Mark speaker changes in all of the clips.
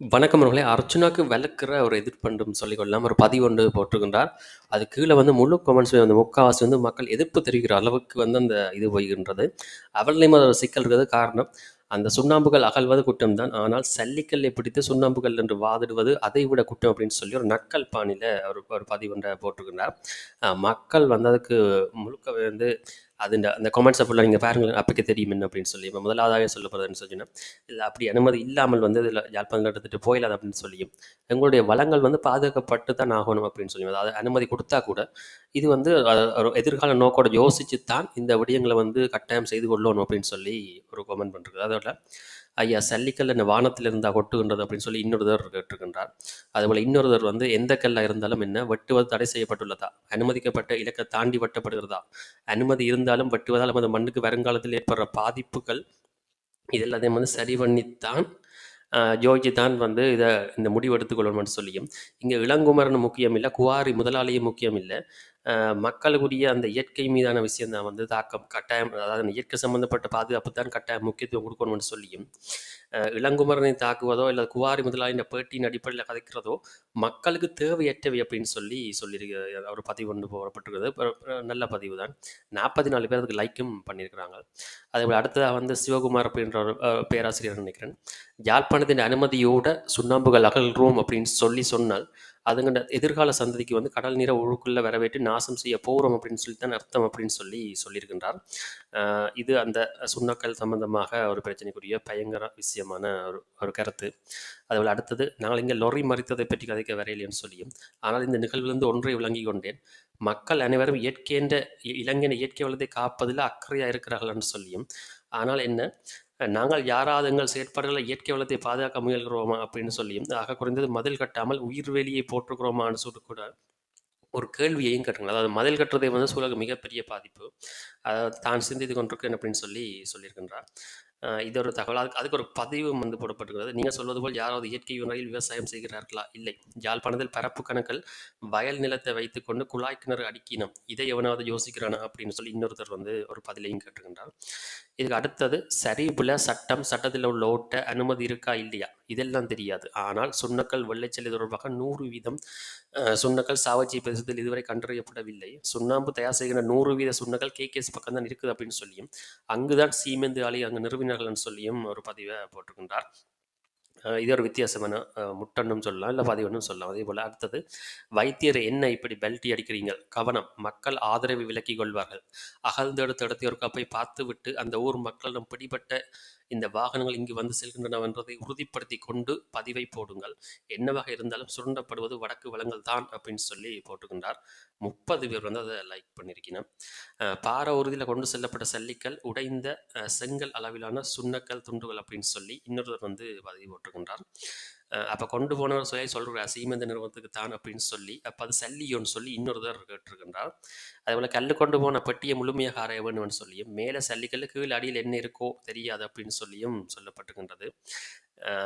Speaker 1: வணக்கம் அவர்களே. அர்ச்சனாக்கு விளக்குற ஒரு எதிர்ப்பண்டும் சொல்லிக்கொள்ளலாம். ஒரு பதிவு ஒன்று போட்டிருக்கின்றார். அது கீழே வந்து முழு கமெண்ட்ஸ் வந்து முக்காவாசி வந்து மக்கள் எதிர்ப்பு தெரிவிக்கிற அளவுக்கு வந்து அந்த இது போகின்றது. அவளையும் அது ஒரு சிக்கல் இருக்கிறது காரணம், அந்த சுண்ணாம்புகள் அகழ்வது குற்றம்தான் ஆனால் சல்லிக்கல்லை பிடித்து சுண்ணாம்புகள் என்று வாதிடுவது அதைவிட குற்றம் அப்படின்னு சொல்லி ஒரு நக்கல் பாணியில் ஒரு ஒரு பதிவு ஒன்றை போட்டிருக்கின்றார். மக்கள் வந்து அதுக்கு முழுக்க வந்து அதுண்ட அந்த கமெண்ட்ஸை ஃபுல்லாக நீங்கள் பாருங்கள் அப்பக்கே தெரியும் என்ன அப்படின்னு சொல்லி. முதலாவதாக சொல்ல சொல்லப்படுதுன்னு சொன்னீங்கன்னா, இல்லை அப்படி அனுமதி இல்லாமல் வந்து இதில் யாழ்ப்பாணத்தில எடுத்துகிட்டு போயிடாது அப்படின்னு சொல்லியும், எங்களுடைய வளங்கள் வந்து பாதுகாக்கப்பட்டு தான் ஆகணும் அப்படின்னு சொல்லி. அதாவது அனுமதி கொடுத்தா கூட, இது வந்து ஒரு எதிர்கால நோக்கோட யோசிச்சு தான் இந்த விடயங்களை வந்து கட்டாயம் செய்து கொள்ளணும் அப்படின்னு சொல்லி ஒரு கமெண்ட் பண்ணுறது அதோட ஐயா "சல்லிக்கல் என்ன வானத்தில் இருந்தா கொட்டுகின்றது" அப்படின்னு சொல்லி இன்னொருதர் கேட்டிருக்கின்றார். அதுபோல இன்னொருதர் வந்து "எந்த கல்லா இருந்தாலும் என்ன, வெட்டுவது தடை செய்யப்பட்டுள்ளதா? அனுமதிக்கப்பட்ட இலக்கை தாண்டி வெட்டப்படுகிறதா? அனுமதி இருந்தாலும் வெட்டுவதால் நமது மண்ணுக்கு வருங்காலத்தில் ஏற்படுற பாதிப்புகள், இதெல்லாம் வந்து சரி பண்ணித்தான் ஜோஜி தான் வந்து இதை இந்த முடிவு எடுத்துக்கொள்ளணும்னு சொல்லியும், இங்க இளங்குமரன் முக்கியம் இல்லை குவாரி முதலாளியும் முக்கியம் இல்லை மக்களுக்குரிய அந்த இயற்கை மீதான விஷயம் தான் வந்து தாக்கம் கட்டாயம் அதாவது அந்த இயற்கை சம்மந்தப்பட்ட பாதுகாப்பு தான் கட்டாயம் முக்கியத்துவம் கொடுக்கணும்னு சொல்லியும், இளங்குமரனை தாக்குவதோ, இல்லை குவாரி முதலாளியின் பேட்டியின் அடிப்படையில் கதைக்கிறதோ, மக்களுக்கு தேவையற்றவை அப்படின்னு சொல்லி சொல்லியிருக்கு ஒரு பதிவு ஒன்று போடப்பட்டிருக்கிறது. நல்ல பதிவு தான். 44 பேர் அதுக்கு லைக்கும் பண்ணியிருக்கிறாங்க. அதேபோல் அடுத்ததாக வந்து சிவகுமார் அப்படின்ற ஒரு பேராசிரியர் நினைக்கிறேன். "யாழ்ப்பாணத்தின் அனுமதியோட சுண்ணாம்புகள் அகழ்றோம் அப்படின்னு சொல்லி சொன்னால், அதுங்க எதிர்கால சந்ததிக்கு வந்து கடல் நீரை ஒழுக்குள்ள வரவேற்றி நாசம் செய்ய போகிறோம் அப்படின்னு சொல்லி தான் அர்த்தம்" அப்படின்னு சொல்லி சொல்லியிருக்கின்றார். இது அந்த சுண்ணக்கல் சம்பந்தமாக ஒரு பிரச்சனைக்குரிய பயங்கர விஷயமான ஒரு ஒரு கருத்து. அதுபோல் அடுத்தது "நாங்கள் இங்கே லொறி மறித்ததை பற்றி கதைக்க வரையிலேன்னு சொல்லியும், ஆனால் இந்த நிகழ்விலிருந்து ஒன்றை விளங்கி கொண்டேன். மக்கள் அனைவரும் இயற்கையென்ற இ இலங்கையின் இயற்கை வளத்தை காப்பதில் அக்கறையாக இருக்கிறார்கள்னு சொல்லியும், ஆனால் என்ன, நாங்கள் யாராவது எங்கள் செயற்பாடுகள்ல இயற்கை வளத்தை பாதுகாக்க முயல்கிறோமா அப்படின்னு சொல்லியும், ஆக குறைந்தது மதில் கட்டாமல் உயிர்வேலியை போட்டிருக்கிறோமான்னு சொல்லி கூட ஒரு கேள்வியையும் கட்டுங்கள் அதாவது மதில் கட்டுறதே வந்து சூழலுக்கு மிகப்பெரிய பாதிப்பு. அதாவது தான் சிந்தித்து கொண்டிருக்கேன் அப்படின்னு சொல்லி சொல்லியிருக்கின்றார். இது ஒரு தகவல். அதுக்கு அதுக்கு ஒரு பதிவும் வந்து போடப்பட்டிருக்கிறது. நீங்கள் சொல்வது போல் யாராவது இயற்கை முறையில் விவசாயம் செய்கிறார்களா? இல்லை. யாழ்ப்பாணத்தில் பரப்பு கணக்கில் வயல் நிலத்தை வைத்துக்கொண்டு குழாய் கிணறு அடிக்கினம். இதை எவனாவது யோசிக்கிறானா?" அப்படின்னு சொல்லி இன்னொருத்தர் வந்து ஒரு பதிலையும் கேட்டிருக்கின்றார். இதுக்கு அடுத்தது "சரிபுல சட்டம், சட்டத்தில் உள்ள ஓட்ட, அனுமதி இருக்கா இல்லையா? இதெல்லாம் தெரியாது. ஆனால் சுண்ணக்கல் வெள்ளைச்சல் தொடர்பாக நூறு வீதம் சுண்ணக்கல் சாவச்சி பிரதேசத்தில் இதுவரை கண்டறியப்படவில்லை. சுண்ணாம்பு தயார் செய்கிற 100% சுண்ணக்கல் கேகேஎஸ் பக்கம் தான் இருக்குது" அப்படின்னு சொல்லியும், அங்கு தான் சீமெந்து ஆலை அங்கு நிறுவினர்கள்னு சொல்லியும் ஒரு பதிவை போட்டிருக்கின்றார். இது ஒரு வித்தியாசமான முட்டன்னும் சொல்லலாம், இல்லை பதிவுன்னும் சொல்லலாம். அதேபோல அடுத்தது வைத்தியர் என்ன இப்படி பெல்டி அடிக்கிறீங்க? கவனம்! மக்கள் ஆதரவை விலக்கிக் கொள்வார்கள். அகழ்ந்தெடுத்த இடத்தை கப்பை பார்த்து பார்த்துவிட்டு, அந்த ஊர் மக்களிடம் பிடிபட்ட இந்த வாகனங்கள் இங்கு வந்து செல்கின்றனவென்றதை உறுதிப்படுத்திக் கொண்டு பதிவை போடுங்கள். என்னவாக இருந்தாலும் சுரண்டப்படுவது வடக்கு வளங்கள் தான்" அப்படின்னு சொல்லி போட்டுக்கின்றார் முப்பது பேர் வந்து அதை லைக் பண்ணியிருக்கீனம். "பார உறுதியில் கொண்டு செல்லப்பட்ட சல்லிக்கல், உடைந்த செங்கல் அளவிலான சுண்ணக்கல் துண்டுகள்" அப்படின்னு சொல்லி இன்னொருவர் வந்து பதிவு போட்டுக்கின்றார் அப்போ கொண்டு போனவர் சொல்லி சொல்கிறார் சீமந்த நிறுவனத்துக்கு தான்" அப்படின்னு சொல்லி. அப்போ அது சல்லியோன்னு சொல்லி இன்னொருத்தர் கேட்டிருக்கின்றார். அதேபோல் "கல்லு கொண்டு போன பெட்டியை முழுமையாக ஆராய வேண்டும்னு சொல்லியும், மேலே சல்லிக்கல்லு, கீழே அடியில் என்ன இருக்கோ தெரியாது" அப்படின்னு சொல்லியும் சொல்லப்பட்டிருக்கின்றது.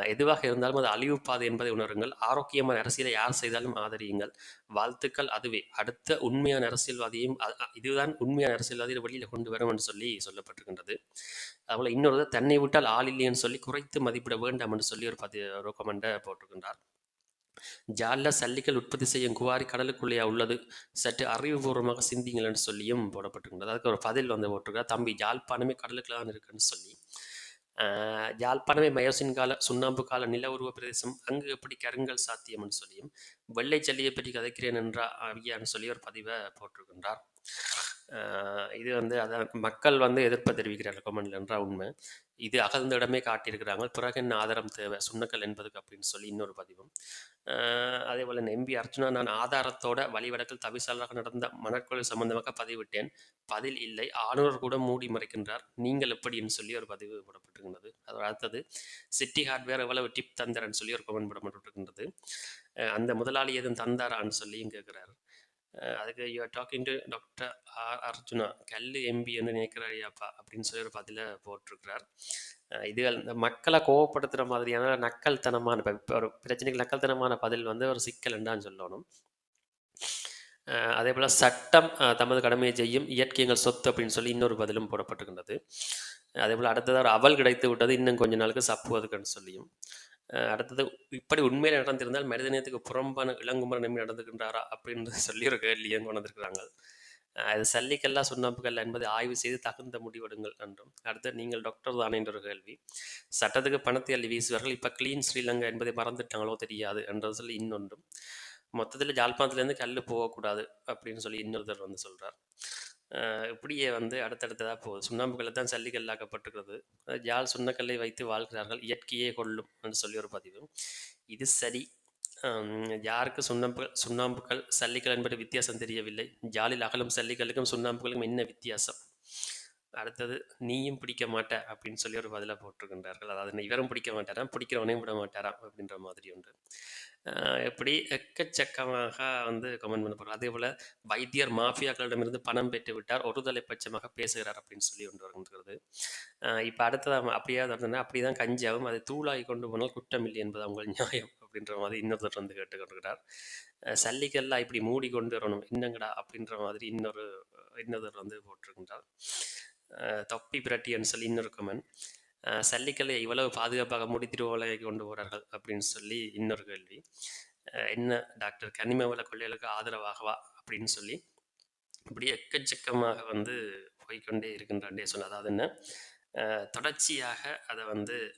Speaker 1: "எதுவாக இருந்தாலும் அது அழிவு பாதை என்பதை உணருங்கள். ஆரோக்கியமான அரசியலை யார் செய்தாலும் ஆதரியுங்கள். வாழ்த்துக்கள் அதுவே அடுத்த உண்மையான அரசியல்வாதியையும் இதுதான் உண்மையான அரசியல்வாதியை வெளியில் கொண்டு வரும் என்று சொல்லி சொல்லப்பட்டிருக்கின்றது. அதுபோல் இன்னொரு "தன்னை விட்டால் ஆள் இல்லைன்னு சொல்லி குறைத்து மதிப்பிட வேண்டாம் என்று சொல்லி ஒரு பதி ஒரு கமெண்ட்ட போட்டிருக்கின்றார். "ஜால்ல சல்லிகள் உற்பத்தி செய்யும் குவாரி கடலுக்குள்ளேயா உள்ளது? சற்று அறிவுபூர்வமாக சிந்தியுங்கள்ன்னு" சொல்லியும் போடப்பட்டிருக்கின்றது. அதுக்கு ஒரு பதில் வந்து போட்டிருக்கார். "தம்பி ஜாழ்ப்பாணமே கடலுக்குள்ள தான் இருக்குன்னு" சொல்லி. "யாழ்ப்பாணமே மயோசின் கால, சுண்ணாம்பு கால நில உருவ பிரதேசம். அங்கு எப்படி கருங்கல் சாத்தியம்னு சொல்லியும், வெள்ளை சல்லியைப் பற்றி கதைக்கிறேன் என்றா ஐயான்னு" சொல்லி ஒரு பதிவை போட்டிருக்கின்றார். இது வந்து அதான் மக்கள் வந்து எதிர்ப்பு தெரிவிக்கிறார்கள் கமெண்ட்ல என்றா உண்மை "இது அகழ்ந்த இடமே காட்டியிருக்கிறாங்க. பிறகு என்ன ஆதாரம் தேவை? சுண்ணக்கல் என்பதுக்கு" அப்படின்னு சொல்லி இன்னொரு பதிவும். அதே போல் எம்பி அர்ச்சுனா "நான் ஆதாரத்தோட வழிவடக்கில் தவிசாளராக நடந்த மணற்கொள்ளை சம்பந்தமாக பதிவிட்டேன். பதில் இல்லை. ஆளுநர் கூட மூடி மறைக்கின்றார். நீங்கள் எப்படின்னு" சொல்லி ஒரு பதிவு போடப்பட்டிருக்கின்றது. அதோட அடுத்தது "சிட்டி ஹார்ட்வேர் எவ்வளவு டிப் தந்தார்ன்னு" சொல்லி ஒரு கமெண்ட் போடப்பட்டிருக்கின்றது. "அந்த முதலாளி எதுவும் தந்தாரான்னு" சொல்லியும் கேட்கிறார். அதுக்கு "you are talking to doctor R. Arjuna. கல் எம்பி வந்து நினைக்கிறாரியாப்பா அப்படின்னு சொல்லி ஒரு பதில போட்டிருக்கிறார். இது இதுகள் இந்த மக்கள மாதிரியான நக்கல்தனமான இப்போ ஒரு பிரச்சனைக்கு நக்கல்தனமான பதில் வந்து ஒரு சிக்கல் தான் சொல்லணும். அதே போல் "சட்டம் தமது கடமையை செய்யும். இயற்கை எங்கள் சொத்து" அப்படின்னு சொல்லி இன்னொரு பதிலும் போடப்பட்டிருக்கின்றது. அதேபோல அடுத்ததாக ஒரு "அவல் கிடைத்து விட்டது. இன்னும் கொஞ்ச நாளுக்கு சப்புவதுக்குன்னு சொல்லியும். அடுத்தது இப்படி உண்மையில் நடந்திருந்தால் மனிதநேயத்துக்கு புறம்பான இளங்குமரன் நம்பி நடந்துகின்றாரா அப்படின்னு சொல்லி ஒரு கேள்வியும் கொண்டு வந்திருக்கிறாங்க சல்லிக்கல்லா சுண்ணாம்புக்கல் என்பதை ஆய்வு செய்து தகுந்த முடிவெடுங்கள் என்றும். அடுத்து நீங்கள் டாக்டர் தானே என்ற ஒரு கேள்வி. சட்டத்துக்கு பணத்தை அள்ளி வீசுவார்கள் இப்போ க்ளீன் ஸ்ரீலங்கா என்பதை மறந்துட்டாங்களோ தெரியாது என்றது சொல்லி இன்னொன்றும். மொத்தத்தில் ஜாழ்ப்பாணத்துலேருந்து கல் போகக்கூடாது அப்படின்னு சொல்லி இன்னொருத்தர் வந்து சொல்கிறார் இப்படியே வந்து அடுத்தடுத்ததாக போகுது சுண்ணாம்புக்கல்லை தான் சல்லிக்கல்லாக்கப்பட்டிருக்கிறது அஹ் சுண்ணக்கல்லை வைத்து வாழ்கிறார்கள். இயற்கையே கொள்ளும் என்று சொல்லி ஒரு பதிவு. இது சரி. யாருக்கு சுண்ணாம்பு சுண்ணாம்புக்கல் சல்லிக்கல் என்பது வித்தியாசம் தெரியவில்லை. ஜாலில் அகலும் சல்லிக்கல்லுக்கும் சுண்ணாம்புகளுக்கும் என்ன வித்தியாசம்? அடுத்தது நீயும் பிடிக்க மாட்ட அப்படின்னு சொல்லி ஒரு பதிலாக போட்டிருக்கின்றார்கள். அதாவது இவரும் பிடிக்க மாட்டாராம் பிடிக்கிறவனையும் விட மாட்டாராம் அப்படின்ற மாதிரி உண்டு எப்படி இப்படி எக்கச்சக்கமாக வந்து கமெண்ட் பண்ண போறார். அதே போல் வைத்தியர் மாஃபியாக்களிடமிருந்து பணம் பெற்று விட்டார். ஒருதலை பட்சமாக பேசுகிறார் அப்படின்னு சொல்லி ஒன்று வருகின்றது இப்போ அடுத்ததாக அப்படியே நடந்ததுன்னா அப்படிதான் கஞ்சியாகவும் கஞ்சியாகும் அதை தூளாகி கொண்டு போனால் குற்றம் இல்லை என்பது அவங்க நியாயம் அப்படின்ற மாதிரி இன்னொருத்தர் வந்து கேட்டுக்கொண்டிருக்கிறார். அஹ் சல்லிக்கல்லாம் இப்படி மூடி கொண்டு வரணும் என்னங்கடா அப்படின்ற மாதிரி இன்னொரு இன்னொருத்தர் வந்து போட்டிருக்கின்றார். அஹ் தொப்பி பிரட்டின்னு சொல்லி இன்னொரு கமெண்ட் சல்லிக்கலை இவ்வளவு பாதுகாப்பாக மூடி கொண்டு போகிறார்கள் அப்படின்னு சொல்லி இன்னொரு கேள்வி. என்ன டாக்டர் கனிமவள கொள்ளைகளுக்கு ஆதரவாகவா அப்படின்னு சொல்லி இப்படி எக்கச்சக்கமாக வந்து போய்க்கொண்டே இருக்கின்றே சொன்ன அதாவது என்ன? தொடர்ச்சியாக அதை வந்து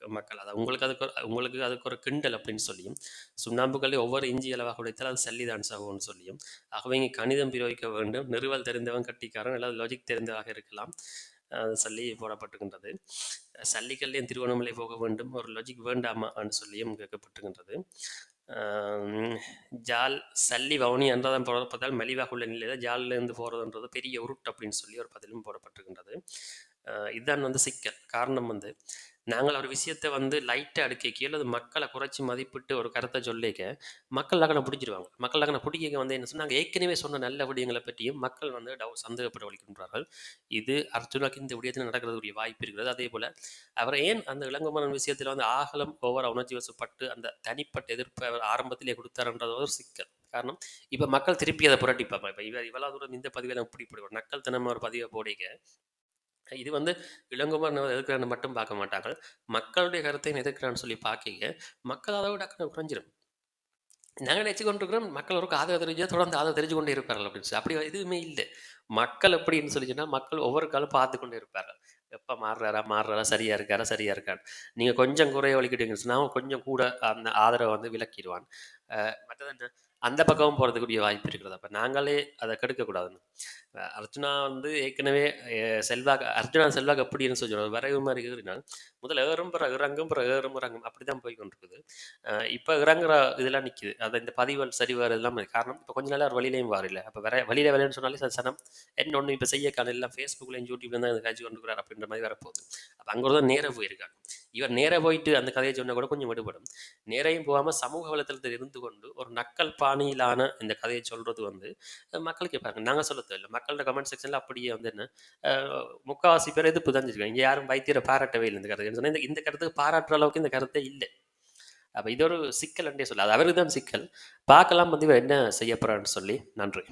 Speaker 1: ஒரு மக்கள் அதை உங்களுக்கு அதுக்கு ஒரு உங்களுக்கு அதுக்கு ஒரு கிண்டல் அப்படின்னு சொல்லியும் சுண்ணாம்புகளை ஒவ்வொரு இஞ்சி அளவாக உடைத்தால் அது சல்லிதான் சாகும்னு சொல்லியும் ஆகவே இங்கே கணிதம் பிரயோகிக்க வேண்டும் நிறுவல் தெரிந்தவன் கட்டிக்காரன் அல்லது லாஜிக் தெரிந்ததாக இருக்கலாம். சொல்லி போடப்பட்டுகின்றது சல்லிக்கல்லையும் திருவண்ணாமலை போக வேண்டும் ஒரு லாஜிக் வேண்டாமான்னு சொல்லியும் கேட்கப்பட்டுகின்றது ஜால் சல்லி வவுனி என்றதன் பார்த்தால் மலிவாக உள்ள நிலையில் ஜாலிலேருந்து போகிறதுன்றது பெரிய உருட்டு அப்படின்னு சொல்லி ஒரு பதிலும் போடப்பட்டிருக்கின்றது. இதுதான் வந்து சிக்கல். காரணம் வந்து நாங்கள் ஒரு விஷயத்தை வந்து லைட்டாக அடுக்க அல்லது மக்களை குறைச்சி மதிப்பிட்டு ஒரு கருத்தை சொல்லிக்க மக்கள் லக்கனை பிடிச்சிருவாங்க. மக்கள் லக்கனை பிடிக்க வந்து என்ன சொன்னாங்க ஏற்கனவே சொன்ன நல்ல விடயங்களை பற்றியும் மக்கள் வந்து டவு சந்தேகப்பட வலிக்கின்றார்கள் இது அர்ஜுனாக்கு இந்த விடயத்தில் நடக்கிறதுக்குரிய வாய்ப்பு இருக்கிறது. அதே போல் அவர் ஏன் அந்த இளங்குமரன் விஷயத்தில் வந்து ஆகலம் ஓவர் உணர்ச்சி வசப்பட்டு அந்த தனிப்பட்ட எதிர்ப்பை அவர் ஆரம்பத்திலே கொடுத்தாருன்றது ஒரு சிக்கல். காரணம் இப்போ மக்கள் திருப்பி அதை புரட்டிப்பாங்க. இப்போ இவ இவ்வளோ தூரம் இந்த பதிவில் இப்படி இப்படி நக்கல் தினமாக ஒரு பதிவை போடிக்க இது வந்து இளங்குமரன் எதிர்க்கிறான்னு மட்டும் பார்க்க மாட்டாங்க மக்களுடைய கருத்தை எதிர்க்கிறான்னு சொல்லி பார்க்கீங்க. மக்கள் அதை விட டக்குனு நாங்கள் நினச்சி கொண்டிருக்கிறோம் மக்கள் ஒரு ஆதரவு தெரிஞ்சு தொடர்ந்து ஆதரவு தெரிஞ்சு கொண்டே இருப்பார்கள் அப்படின்னு சொல்லி. அப்படி எதுவுமே இல்லை. மக்கள் எப்படின்னு சொல்லி சொன்னால் மக்கள் ஒவ்வொரு காலம் பார்த்து கொண்டே இருப்பார்கள். எப்போ மாறுறாரா மாறுறாரா சரியாக இருக்காரா சரியாக இருக்கான்னு. நீங்கள் கொஞ்சம் குறைய வலிக்கிட்டீங்கன்னு சொன்னா அவன் கொஞ்சம் கூட அந்த ஆதரவை வந்து விலக்கிடுவான். மற்றது அந்த பக்கமும் போகிறதுக்குரிய வாய்ப்பு இருக்கிறது. அப்போ நாங்களே அதை கெடுக்கக்கூடாதுன்னு. அர்ஜுனா வந்து ஏற்கனவே செல்வாக செல்வாக்கு அர்ஜுனா செல்வாக்கு எப்படின்னு சொல்லி சொல்லுவாங்க விரைவு மாதிரி ஏறினால் முதல்ல ஏறும் பிற இறங்கும் பிற ஏறும் இறங்கும் அப்படி தான் போய் கொண்டிருக்குது இப்போ இறங்குற இதெல்லாம் நிற்கிது அதை இந்த பதிவுகள் சரி வர எல்லாம் காரணம் இப்போ கொஞ்ச நாள் அவர் வழியிலையும் வரல அப்போ வேற வழியில வேலைன்னு சொன்னாலே சனம் என்ன ஒன்று இப்போ செய்ய காலையில் எல்லாம் ஃபேஸ்புக்லையும் யூடியூப்ல தான் காய்ச்சி கொண்டுக்கிறார் அப்படின்ற மாதிரி வரப்போகுது. அப்போ அங்கே தான் நேராக போயிருக்காங்க. இவர் நேராக போயிட்டு அந்த கதையை சொன்னால் கூட கொஞ்சம் விடுபடும். நேரையும் போகாமல் சமூக வலைத்தளத்தில் இருந்து கொண்டு ஒரு நக்கல் பாணியிலான இந்த கதையை சொல்கிறது வந்து மக்களுக்கு பாருங்க நாங்கள் சொல்ல தேவையில்லை. மக்களோட கமெண்ட் செக்ஷனில் அப்படியே வந்து என்ன முக்கால்வாசி முக்காவாசி பேர் எதிர்ப்பு தான் இங்கே யாரும் வைத்தியரை பாராட்டவே இல்லை இந்த கருத்து. சொன்னால் இந்த இந்த கருத்துக்கு பாராட்டுற அளவுக்கு இந்த கருத்தே இல்லை. அப்போ இது ஒரு சிக்கல் என்றே சொல்ல அது அவருக்கு தான் சிக்கல். பார்க்கலாம் வந்து இவர் என்ன செய்ய சொல்லி நன்றி.